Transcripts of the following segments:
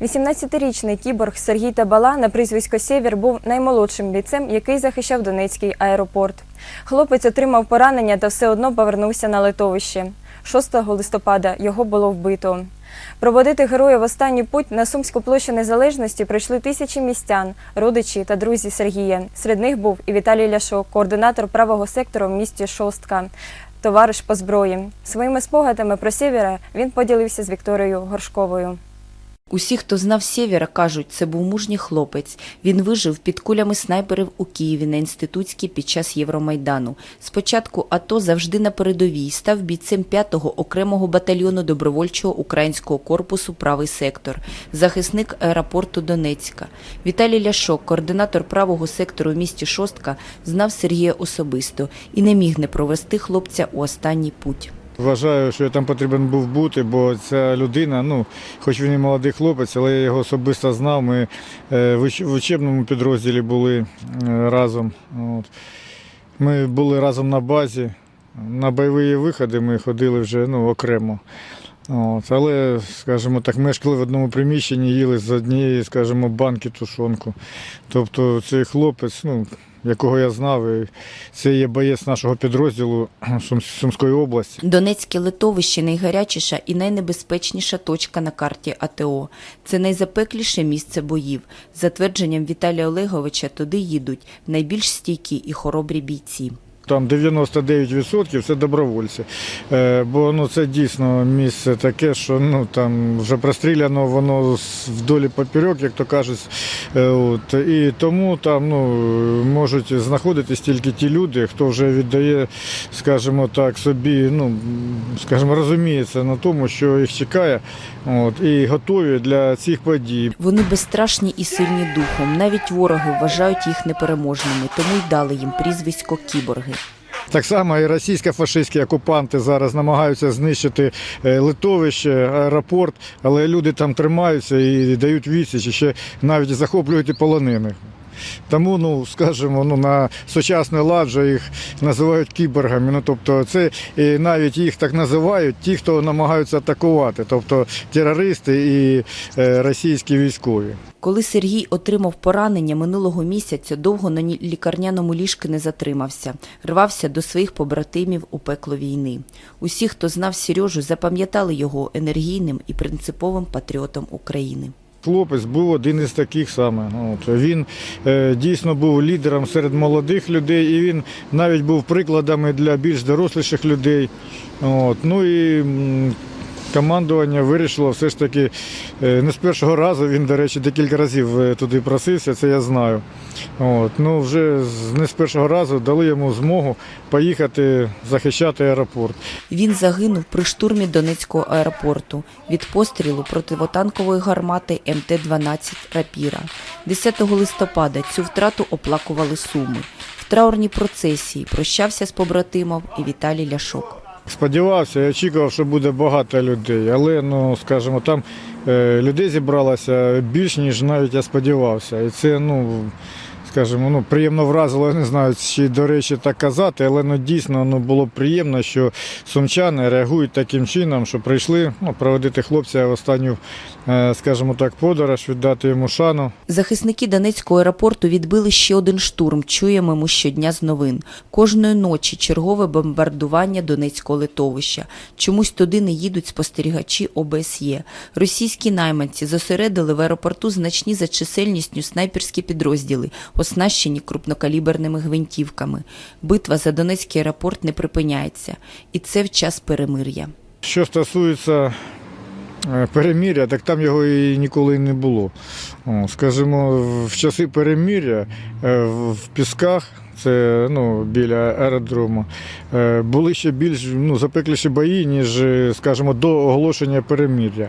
18-річний кіборг Сергій Табала на прізвисько Сєвєр був наймолодшим бійцем, який захищав Донецький аеропорт. Хлопець отримав поранення та все одно повернувся на литовище. 6 листопада його було вбито. Проводити героя в останній путь на Сумську площу Незалежності прийшли тисячі містян, родичі та друзі Сергія. Серед них був і Віталій Ляшок, координатор правого сектору в місті Шостка, товариш по зброї. Своїми спогадами про Сєвєра він поділився з Вікторією Горшковою. Усі, хто знав Сєвєра, кажуть, це був мужній хлопець. Він вижив під кулями снайперів у Києві на інститутській під час Євромайдану. Спочатку АТО завжди на передовій став бійцем 5-го окремого батальйону добровольчого українського корпусу Правий сектор, захисник аеропорту Донецька. Віталій Ляшок, координатор правого сектору в місті Шостка, знав Сергія особисто і не міг не провести хлопця у останній путь. Вважаю, що я там потрібен був бути, бо ця людина, ну, хоч він і молодий хлопець, але я його особисто знав. Ми е, в учебному підрозділі були е, разом. От. Ми були разом на базі. На бойові виходи ми ходили вже ну, окремо. От. Але, скажімо так, мешкали в одному приміщенні, їли з однієї, скажімо, банки тушонку. Тобто цей хлопець, ну, якого я знав, це є боєць нашого підрозділу Сум- Сумської області. Донецьке литовище найгарячіша і найнебезпечніша точка на карті АТО. Це найзапекліше місце боїв. За твердженням Віталія Олеговича, туди їдуть найбільш стійкі і хоробрі бійці. Там 99% це добровольці. Е, бо ну, це дійсно місце таке, що ну, там вже простріляно воно вдолі поперек, як то кажуть. Е, от. І тому там ну, можуть знаходитись тільки ті люди, хто вже віддає, скажімо так, собі, ну, скажімо, розуміється на тому, що їх чекає, от, і готові для цих подій. Вони безстрашні і сильні духом. Навіть вороги вважають їх непереможними, тому й дали їм прізвисько кіборги. Так само і російсько-фашистські окупанти зараз намагаються знищити е, литовище, аеропорт, але люди там тримаються і дають відсіч, і ще навіть захоплюють і полонених. Тому, ну скажімо, ну на сучасний лад вже їх називають кіборгами. Ну тобто, це і навіть їх так називають ті, хто намагаються атакувати, тобто терористи і е, російські військові. Коли Сергій отримав поранення минулого місяця, довго на лікарняному ліжку не затримався, рвався до своїх побратимів у пекло війни. Усі, хто знав Сережу, запам'ятали його енергійним і принциповим патріотом України. Хлопець був один із таких саме. От. Він е, дійсно був лідером серед молодих людей, і він навіть був прикладами для більш доросліших людей. От. Ну і командування вирішило все ж таки е, не з першого разу, він, до речі, декілька разів е, туди просився, це я знаю. От. Ну, вже не з першого разу дали йому змогу поїхати захищати аеропорт. Він загинув при штурмі Донецького аеропорту від пострілу противотанкової гармати МТ-12 «Рапіра». 10 листопада цю втрату оплакували Суми. В траурній процесії прощався з побратимом і Віталій Ляшок. Сподівався, я очікував, що буде багато людей, але ну скажімо, там е, людей зібралося більш ніж навіть я сподівався. І це ну. Скажімо, ну приємно вразило, я не знаю, чи до речі так казати, але ну дійсно ну було приємно, що сумчани реагують таким чином, що прийшли ну, проводити хлопця в останню, е, скажімо так, подорож, віддати йому шану. Захисники Донецького аеропорту відбили ще один штурм. Чуємо ми щодня з новин. Кожної ночі чергове бомбардування Донецького литовища. Чомусь туди не їдуть спостерігачі ОБСЄ. Російські найманці зосередили в аеропорту значні за чисельністю снайперські підрозділи, оснащені крупнокаліберними гвинтівками. Битва за Донецький аеропорт не припиняється. І це в час перемир'я. Що стосується перемир'я, переміря, так там його і ніколи не було. Скажімо, в часи переміря е, в пісках, це ну, біля аеродрому, е, були ще більш ну, запекліші бої, ніж, е, скажімо, до оголошення переміря.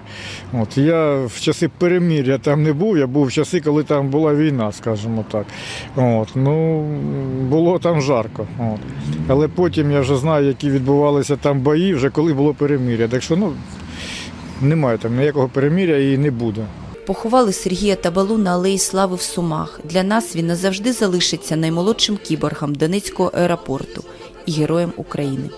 От, я в часи переміря там не був, я був в часи, коли там була війна, скажімо так. От, ну, було там жарко. От. Але потім я вже знаю, які відбувалися там бої, вже коли було переміря. Так що ну, немає там ніякого переміря і не буде. Поховали Сергія Табалу на Алеї Слави в Сумах. Для нас він назавжди залишиться наймолодшим кіборгом Донецького аеропорту і героєм України.